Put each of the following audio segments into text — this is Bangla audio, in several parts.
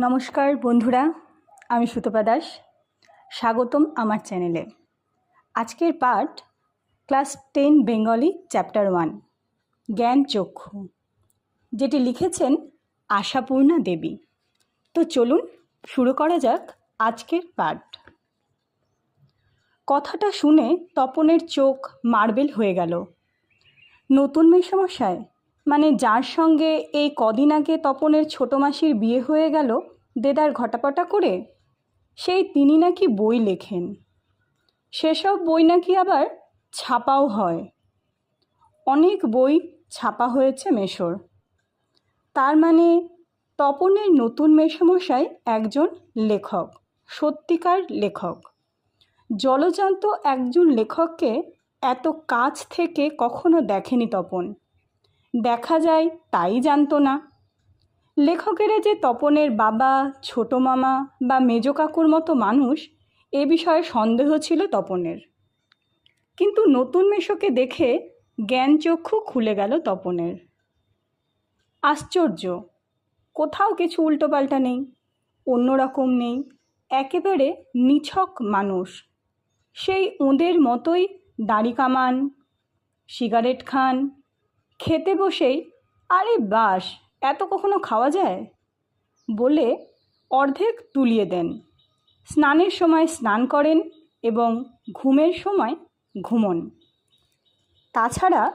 নমস্কার বন্ধুরা, আমি সুতপা দাস। স্বাগতম আমার চ্যানেলে। আজকের পাঠ, class ten Bengali chapter one, জ্ঞান চক্ষু, যেটি লিখেছেন আশাপূর্ণা দেবী। তো চলুন শুরু করা যাক আজকের পাঠ। কথাটা শুনে তপনের চোখ মার্বেল হয়ে গেল। নতুন মেসমশায় মানে যার সঙ্গে এই কদিন আগে তপনের ছোটো মাসির বিয়ে হয়ে গেল, দেদার ঘটাপটা করে, সেই তিনি নাকি বই লেখেন। সেসব বই নাকি আবার ছাপাও হয়। অনেক বই ছাপা হয়েছে মেশোর। তার মানে তপনের নতুন মেসমশাই একজন লেখক, সত্যিকার লেখক। জলজান্ত একজন লেখককে এত কাছ থেকে কখনো দেখেনি তপন। দেখা যায় তাই জানতো না। লেখকেরা যে তপনের বাবা, ছোটো মামা বা মেজ কাকুর মতো মানুষ, এ বিষয়ে সন্দেহ ছিল তপনের। কিন্তু নতুন মেশোকে দেখে জ্ঞান চক্ষু খুলে গেল তপনের। আশ্চর্য, কোথাও কিছু উল্টোপাল্টা নেই অন্যরকম নেই, একেবারে নিছক মানুষ। সেই ওঁদের মতোই দাড়ি কামান, সিগারেট খান খেতে বসেই, আরে বাস, এত কখনো খাওয়া যায়? বলে অর্ধেক তুলিয়ে দেন। স্নানের সময় স্নান করেন এবং ঘুমের সময় ঘুমন। তাছাড়া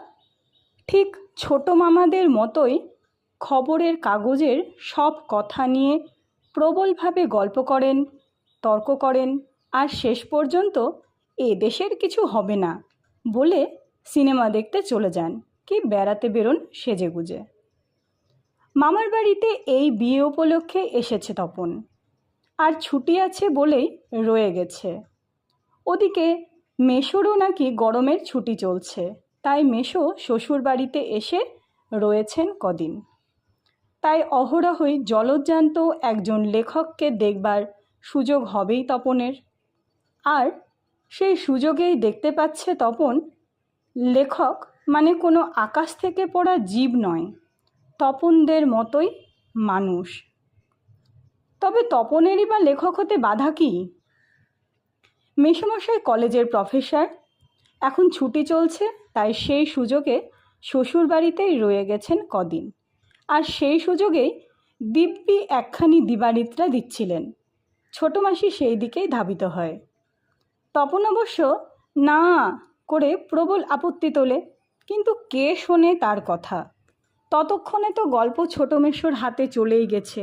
ঠিক ছোটো মামাদের মতোই খবরের কাগজের সব কথা নিয়ে প্রবলভাবে গল্প করেন, তর্ক করেন, আর শেষ পর্যন্ত এ দেশের কিছু হবে না বলে সিনেমা দেখতে চলে যান। কি বেড়াতে বেরোন সেজে গুজে। মামার বাড়িতে এই বিয়ে উপলক্ষে এসেছে তপন। আর ছুটি আছে বলেই রয়ে গেছে। ওদিকে মেশোরও নাকি গরমের ছুটি চলছে, তাই মেশো শ্বশুর বাড়িতে এসে রয়েছেন কদিন। তাই অহরহই জলজ্জান্ত একজন লেখককে দেখবার সুযোগ হবেই তপনের। আর সেই সুযোগেই দেখতে পাচ্ছে তপন লেখক মানে কোনো আকাশ থেকে পড়া জীব নয়, তপনদের মতোই মানুষ। তবে তপনেরই বা লেখক হতে বাধা কী? মেসমশাই কলেজের প্রফেসর, এখন ছুটি চলছে, তাই সেই সুযোগে শ্বশুর বাড়িতেই রয়ে গেছেন কদিন। আর সেই সুযোগেই দিব্যি একখানি দিবানিদ্রা দিচ্ছিলেন। ছোটো মাসি সেই দিকেই ধাবিত হয়। তপন অবশ্য না করে প্রবল আপত্তি তোলে। কিন্তু কে শোনে তার কথা? ততক্ষণে তো গল্প ছোটো মেশোর হাতে চলেই গেছে।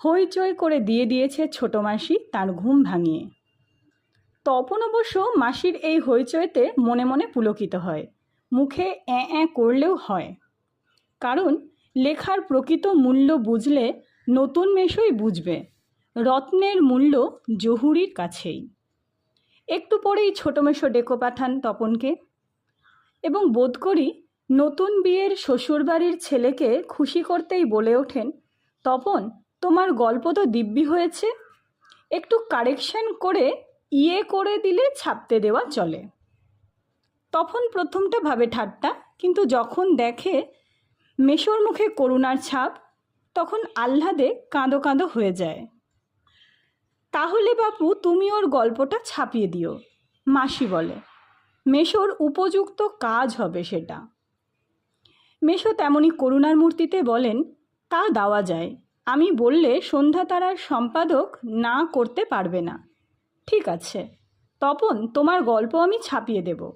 হইচই করে দিয়ে দিয়েছে ছোটো মাসি তার ঘুম ভাঙিয়ে। তপন অবশ্য মাসির এই হইচইতে মনে মনে পুলকিত হয়, মুখে অ্যাঁ অ্যাঁ করলেও হয়। কারণ লেখার প্রকৃত মূল্য বুঝলে নতুন মেশোই বুঝবে, রত্নের মূল্য জহুরির কাছেই। একটু পরেই ছোটো মেশো ডেকো পাঠান তপনকে। এবং বোধ করি নতুন বিয়ের শ্বশুরবাড়ির ছেলেকে খুশি করতেই বলে ওঠেন, তপন, তোমার গল্প তো দিব্যি হয়েছে। একটু কারেকশন করে ইয়ে করে দিলে ছাপতে দেওয়া চলে। তখন প্রথমটা ভাবে ঠাট্টা, কিন্তু যখন দেখে মেশোর মুখে করুণার ছাপ, তখন আহ্লাদে কাঁদো কাঁদো হয়ে যায়। তাহলে বাপু, তুমি ওর গল্পটা ছাপিয়ে দিও, মাসি বলে। মেশোর উপযুক্ত কাজ হবে সেটা। মেশো তেমনি করুণার মূর্তিতে বলেন, তা দেওয়া যায়। আমি বললে সন্ধ্যা তারার সম্পাদক না করতে পারবে না। ঠিক আছে, তপন, তোমার গল্প আমি ছাপিয়ে দেব।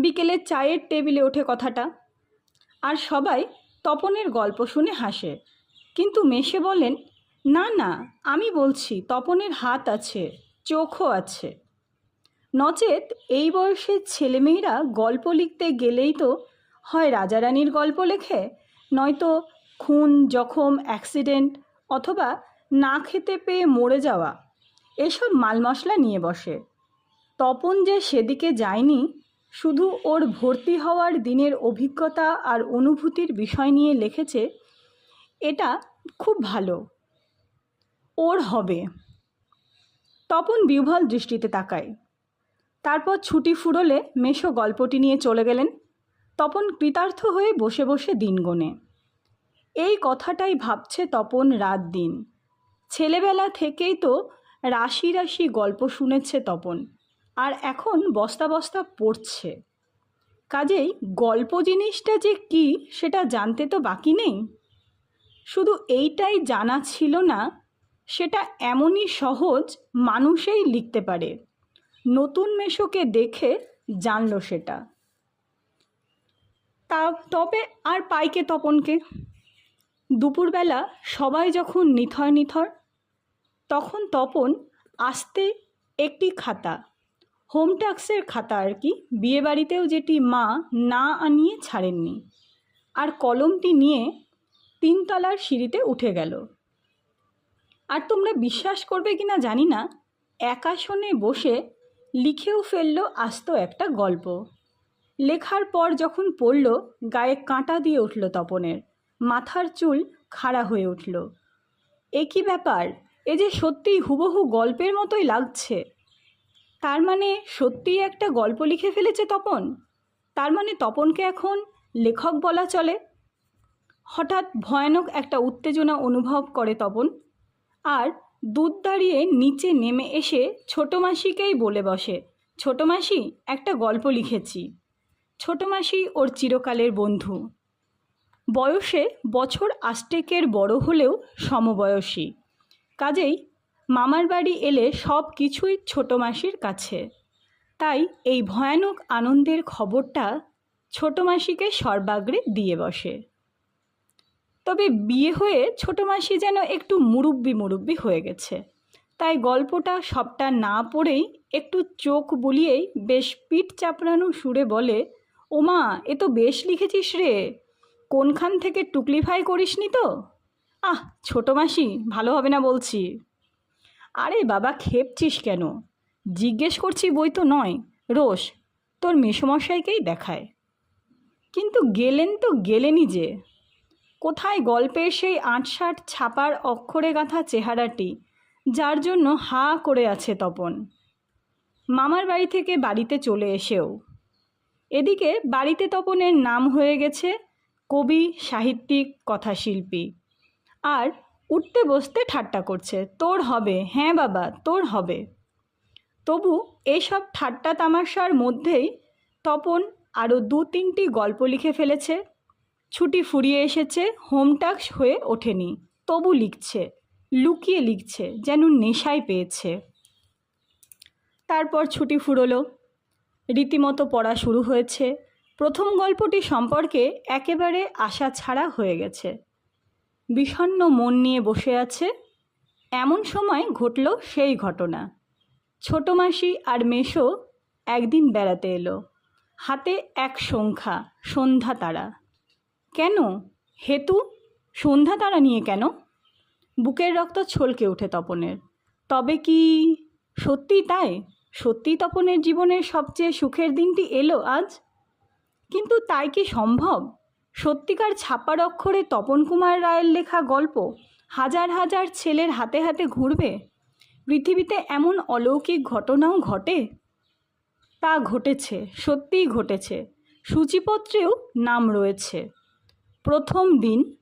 বিকেলে চায়ের টেবিলে ওঠে কথাটা। আর সবাই তপনের গল্প শুনে হাসে। কিন্তু মেশে বলেন, না না, আমি বলছি, তপনের হাত আছে, চোখও আছে। নচেত এই বয়সের ছেলেমেয়েরা গল্প লিখতে গেলেই তো হয় রাজারানীর গল্প লেখে, নয়তো খুন, জখম অ্যাক্সিডেন্ট অথবা না খেতে পেয়ে মরে যাওয়া, এসব মাল মশলা নিয়ে বসে। তপন যে সেদিকে যায়নি, শুধু ওর ভর্তি হওয়ার দিনের অভিজ্ঞতা আর অনুভূতির বিষয় নিয়ে লিখেছে, এটা খুব ভালো। ওর হবে। তপন বিহ্বল দৃষ্টিতে তাকায়। তারপর ছুটি ফুরলে মেশো গল্পটি নিয়ে চলে গেলেন। তপন কৃতার্থ হয়ে বসে বসে দিন গোনে। এই কথাটাই ভাবছে তপন রাত দিন। ছেলেবেলা থেকেই তো রাশি রাশি গল্প শুনেছে তপন, আর এখন বস্তা বস্তা পড়ছে। কাজেই গল্প জিনিসটা যে কি সেটা জানতে তো বাকি নেই। শুধু এইটাই জানা ছিল না, সেটা এমনই সহজ মানুষেই লিখতে পারে। নতুন মেশোকে দেখে জানলো সেটা। তা তবে আর পাইকে তপনকে? দুপুরবেলা সবাই যখন নিথর নিথর, তখন তপন আসতে একটি খাতা, হোম ট্যাক্সের খাতা আর কি, বিয়েবাড়িতেও যেটি মা না আনিয়ে ছাড়েননি আর কলমটি নিয়ে তিনতলার সিঁড়িতে উঠে গেল। আর তোমরা বিশ্বাস করবে কি না জানি না, এক আসনে বসে লিখেও ফেলল আস্ত একটা গল্প। লেখার পর যখন পড়ল, গায়ে কাঁটা দিয়ে উঠল তপনের। মাথার চুল খাড়া হয়ে উঠল। এ কী ব্যাপার? এ যে সত্যিই হুবহু গল্পের মতোই লাগছে। তার মানে সত্যিই একটা গল্প লিখে ফেলেছে তপন? তার মানে তপনকে এখন লেখক বলা চলে? হঠাৎ ভয়ানক একটা উত্তেজনা অনুভব করে তপন। আর দুধ দাঁড়িয়ে নিচে নেমে এসে ছোট মাসিকেই বলে বসে, ছোট মাসি, একটা গল্প লিখেছি। ছোট মাসি ওর চিরকালের বন্ধু। বয়সে বছর আষ্টেকের বড় হলেও সমবয়সী। কাজেই মামার বাড়ি এলে সব কিছুই ছোট মাসির কাছে। তাই এই ভয়ানক আনন্দের খবরটা ছোট মাসিকে সর্বাগ্রে দিয়ে বসে। তবে বিয়ে হয়ে ছোট মাসি যেন একটু মুরব্বি মুরব্বি হয়ে গেছে। তাই গল্পটা সবটা না পড়েই একটু চোখ বুলিয়েই বেশ পিঠ চাপড়ানো সুরে বলে, ওমা, এ তো বেশ লিখেছিস রে। কোনখান থেকে টুকলিফাই করিসনি তো? আহ, ছোট মাসি, ভালো হবে না বলছি। আরে বাবা, খেপছিস কেন? জিজ্ঞেস করছি বই তো নয়। রোষ তোর মেসমশাইকেই দেখায়। কিন্তু গেলেন তো গেলেনই যে। কোথায় গল্পের সেই আটষাট ছাপার অক্ষরে গাঁথা চেহারাটি, যার জন্য হা করে আছে তপন। মামার বাড়ি থেকে বাড়িতে চলে এসেও। এদিকে বাড়িতে তপনের নাম হয়ে গেছে কবি, সাহিত্যিক, কথাশিল্পী। আর উঠতে বসতে ঠাট্টা করছে, তোর হবে হ্যাঁ বাবা, তোর হবে। তবু এইসব ঠাট্টা তামাশার মধ্যেই তপন আরও দু তিনটি গল্প লিখে ফেলেছে। ছুটি ফুরিয়ে এসেছে, হোম টাস্ক হয়ে ওঠেনি। তবু লিখছে, লুকিয়ে লিখছে, যেন নেশায় পেয়েছে। তারপর ছুটি ফুরলো। রীতিমতো পড়া শুরু হয়েছে। প্রথম গল্পটি সম্পর্কে একেবারে আশা ছাড়া হয়ে গেছে। বিষণ্ণ মন নিয়ে বসে আছে। এমন সময় ঘটল সেই ঘটনা। ছোট মাসি আর মেশো একদিন বেড়াতে এলো। হাতে এক সংখ্যা, সন্ধ্যা তারা। কেন? হেতু? সন্ধ্যা তারা নিয়ে কেন? বুকের রক্ত ছলকে ওঠে তপনের। তবে কি সত্যিই তাই? সত্যিই তপনের জীবনের সবচেয়ে সুখের দিনটি এলো আজ? কিন্তু তাই কি সম্ভব? সত্যিকার ছাপার অক্ষরে তপন কুমার রায়ের লেখা গল্প হাজার হাজার ছেলের হাতে হাতে ঘুরবে? পৃথিবীতে এমন অলৌকিক ঘটনাও ঘটে? তা ঘটেছে, সত্যিই ঘটেছে। সূচিপত্রেও নাম রয়েছে। প্রথম দিন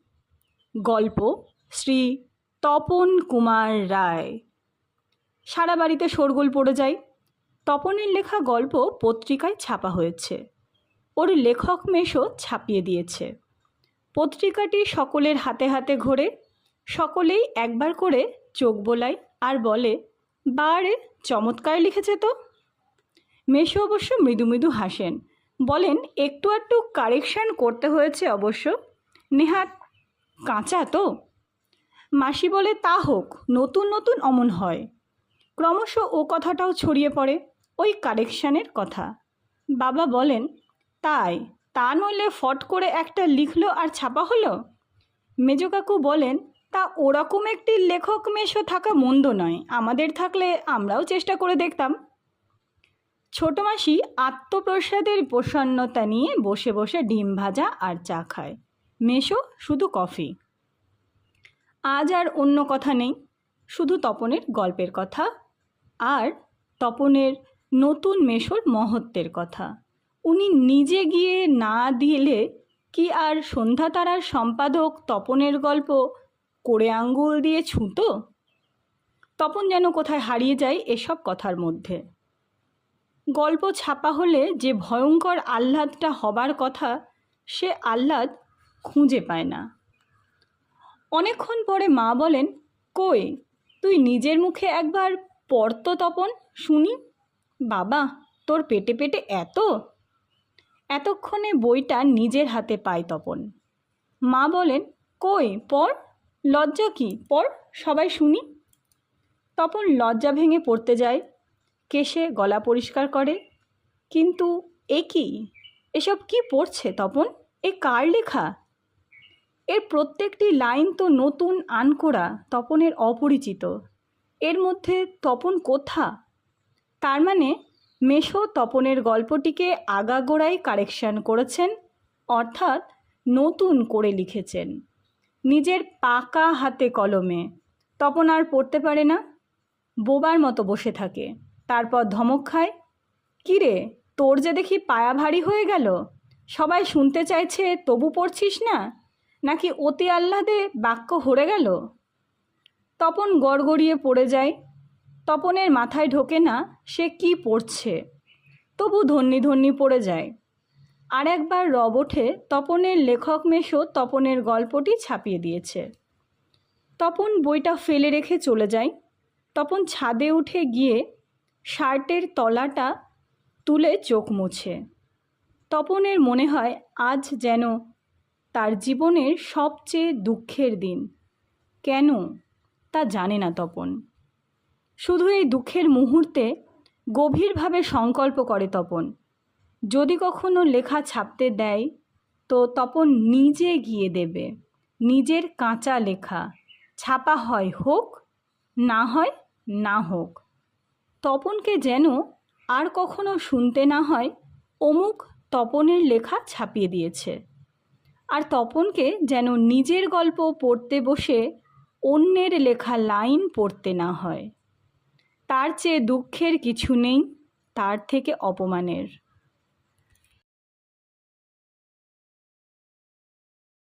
গল্প শ্রী তপন কুমার রায়। সারা বাড়িতে শোরগোল পড়ে যায়। তপনের লেখা গল্প পত্রিকায় ছাপা হয়েছে। ওর লেখক মেশো ছাপিয়ে দিয়েছে। পত্রিকাটি সকলের হাতে হাতে ঘোরে। সকলেই একবার করে চোখ বোলায় আর বলে, বারে, চমৎকার লিখেছে তো। মেশো অবশ্য মৃদু মৃদু হাসেন। বলেন, একটু একটু কারেকশান করতে হয়েছে অবশ্য। নেহাত কাঁচা তো? মাসি বলে, তা হোক, নতুন নতুন অমন হয়। ক্রমশ ও কথাটাও ছড়িয়ে পড়ে ওই কারেকশানের কথা। বাবা বলেন, তাই, তা নইলে ফট করে একটা লিখলো আর ছাপা হলো? মেজ কাকু বলেন, তা ওরকম একটি লেখক মেশো থাকা মন্দ নয়। আমাদের থাকলে আমরাও চেষ্টা করে দেখতাম। ছোট মাসি আত্মপ্রসাদের প্রসন্নতা নিয়ে বসে বসে ডিম ভাজা আর চা খায়। মেশো শুধু কফি। আজ আর অন্য কথা নেই, শুধু তপনের গল্পের কথা আর তপনের নতুন মেশোর মহত্বের কথা। উনি নিজে গিয়ে না দিলে কি আর সন্ধ্যা তারার সম্পাদক তপনের গল্প করে আঙ্গুল দিয়ে ছুঁতো? তপন যেন কোথায় হারিয়ে যায় এসব কথার মধ্যে। গল্প ছাপা হলে যে ভয়ঙ্কর আহ্লাদটা হবার কথা, সে আহ্লাদ খুঁজে পায় না। অনেকক্ষণ পরে মা বলেন, কই, তুই নিজের মুখে একবার পড়ত তপন শুনি? বাবা, তোর পেটে পেটে এত? এতক্ষণে বইটা নিজের হাতে পায় তপন। মা বলেন, কই, পড়, লজ্জা কি? পড়, সবাই শুনি? তপন লজ্জা ভেঙে পড়তে যায়, কেশে গলা পরিষ্কার করে, কিন্তু এ কি? এসব কি পড়ছে তপন? এ কার লেখা? এর প্রত্যেকটি লাইন তো নতুন আনকোড়া তপনের অপরিচিত। এর মধ্যে তপন কোথা? তার মানে মেশো তপনের গল্পটিকে আগাগোড়াই কারেকশন করেছেন, অর্থাৎ নতুন করে লিখেছেন। নিজের পাকা হাতে কলমে। তপন আর পড়তে পারে না। বোবার মতো বসে থাকে। তারপর ধমক খায় কিরে তোর যে দেখি পায়া ভারী হয়ে গেল? সবাই শুনতে চাইছে তবু পড়ছিস না? নাকি অতি আহ্লাদে বাক্য হরে গেল? তপন গড়গড়িয়ে পড়ে যায়। তপনের মাথায় ঢোকে না সে কি পড়ছে। তবু ধন্যি ধন্যি পড়ে যায়। আর একবার রব ওঠে তপনের লেখক মেশো তপনের গল্পটি ছাপিয়ে দিয়েছে। তপন বইটা ফেলে রেখে চলে যায়। তপন ছাদে উঠে গিয়ে শার্টের তলাটা তুলে চোখ মুছে। তপনের মনে হয় আজ যেন তার জীবনের সবচেয়ে দুঃখের দিন। কেন? তা জানে না তপন। শুধু এই দুঃখের মুহূর্তে গভীরভাবে সংকল্প করে তপন। যদি কখনো লেখা ছাপতে দেয়, তো তপন নিজে গিয়ে দেবে। নিজের কাঁচা লেখা। ছাপা হয় হোক, না হয় না হোক। তপনকে যেন আর কখনো শুনতে না হয়, অমুক তপনের লেখা ছাপিয়ে দিয়েছে। আর তপনকে যেন নিজের গল্প পড়তে বসে অন্যের লেখা লাইন পড়তে না হয়। তার চেয়ে দুঃখের কিছু নেই, তার থেকে অপমানের।